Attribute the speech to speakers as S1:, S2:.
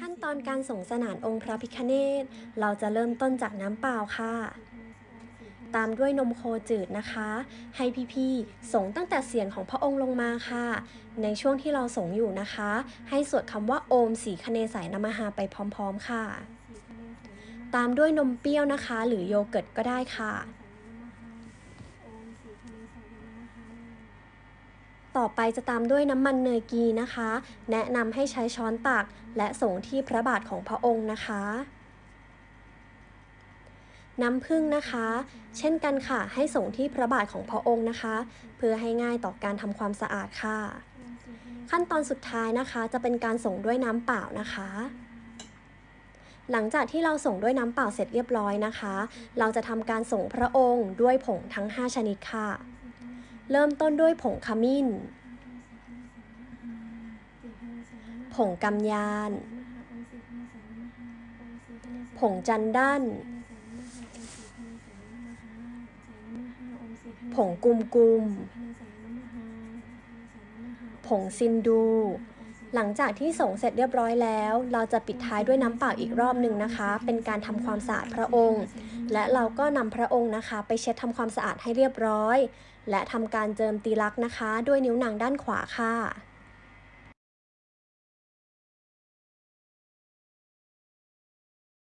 S1: ขั้นตอนการส่งสนานองค์พระพิคเนตเราจะเริ่มต้นจากน้ำเปล่าค่ะ ตามด้วยนมโคจืดนะคะ ให้พี่ๆส่งตั้งแต่เสียงของพระองค์ลงมาค่ะ ในช่วงที่เราส่งอยู่นะคะ ให้สวดคำว่าโอมสีคเนสายนามหาไปพร้อม ๆ ค่ะ ตามด้วยนมเปรี้ยวนะคะ หรือโยเกิร์ตก็ได้ค่ะ ต่อไปจะตามด้วยน้ำมันเนยกีนะคะ แนะนำให้ใช้ช้อนตัก และส่งที่พระบาทของพระองค์นะคะ น้ำผึ้งนะคะ เช่นกันค่ะ ให้ส่งที่พระบาทของพระองค์นะคะ เพื่อให้ง่ายต่อการทำความสะอาดค่ะ ขั้นตอนสุดท้ายนะคะ จะเป็นการส่งด้วยน้ำเปล่านะคะหลังจากที่เราส่งด้วยน้ำเปล่าเสร็จเรียบร้อยนะคะ เราจะทำการส่งพระองค์ด้วยผงทั้ง 5 ชนิดค่ะ เริ่มต้นด้วยผงขมิ้น ผงกำยาน ผงจันด้าน ผงกุมกุม ผงซินดู หลังจากที่ส่งเสร็จเรียบร้อยแล้ว เราจะปิดท้ายด้วยน้ำเปล่าอีกรอบหนึ่งนะคะ เป็นการทำความสะอาดพระองค์ และเราก็นำพระองค์นะคะ ไปเช็ดทำความสะอาดให้เรียบร้อย และทำการเจิมตีลักษ์นะคะ ด้วยนิ้วนางด้านขวาค่ะ